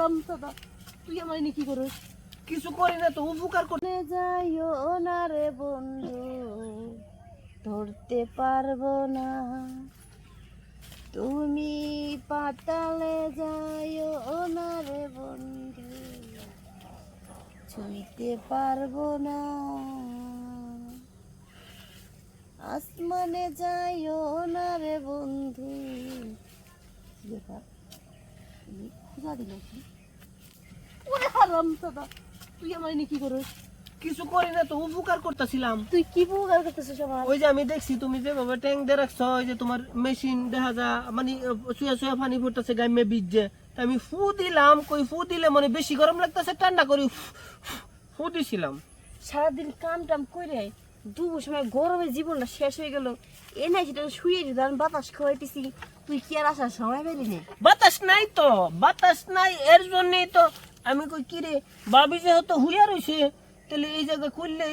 হারাম দাদা। তুই আমার নিয়ে কি করিস? কিছু করি না তো, উপকার কর যাইও না রে বন্ধু, ধরতে পারব না। তুমি পাতালে যাইও না রে বন্ধু, ছুঁইতে পারব না। আসমানে যাইও না রে বন্ধু খুঁজা দিল কি ওরে হারাম দাদা তুই আমার কি করিস? কিছু করি না তো উপকার করতেছিলাম। তুই কি উপকার করতেছিস আমার? ওই যে আমি দেখছি তুমি যেভাবে ট্যাঙ্ক দিয়ে রাখছো ওই যে তোমার মেশিন দেখা যা মানে শুয়ে শুয়ে পানি ফুটতেছে বীজে আমি ফু দিলাম কই ফু দিলে মানে বেশি গরম লাগতেছে ঠান্ডা করি ফু দিছিলাম। সারাদিন কাম টাম করে দুপুর সময় গরমে জীবনটা শেষ হয়ে গেল। এ নাই সেটা শুয়ে যদি আমি বাতাস খাওয়াইতেছি। তুই কি আর আসার সময় পেলি নে? বাতাস নাই তো, বাতাস নাই, এর জন্যই তো আমি কই কিরে বাবি যেহেতু হুইয়া রয়েছে তাহলে এই জায়গা করলে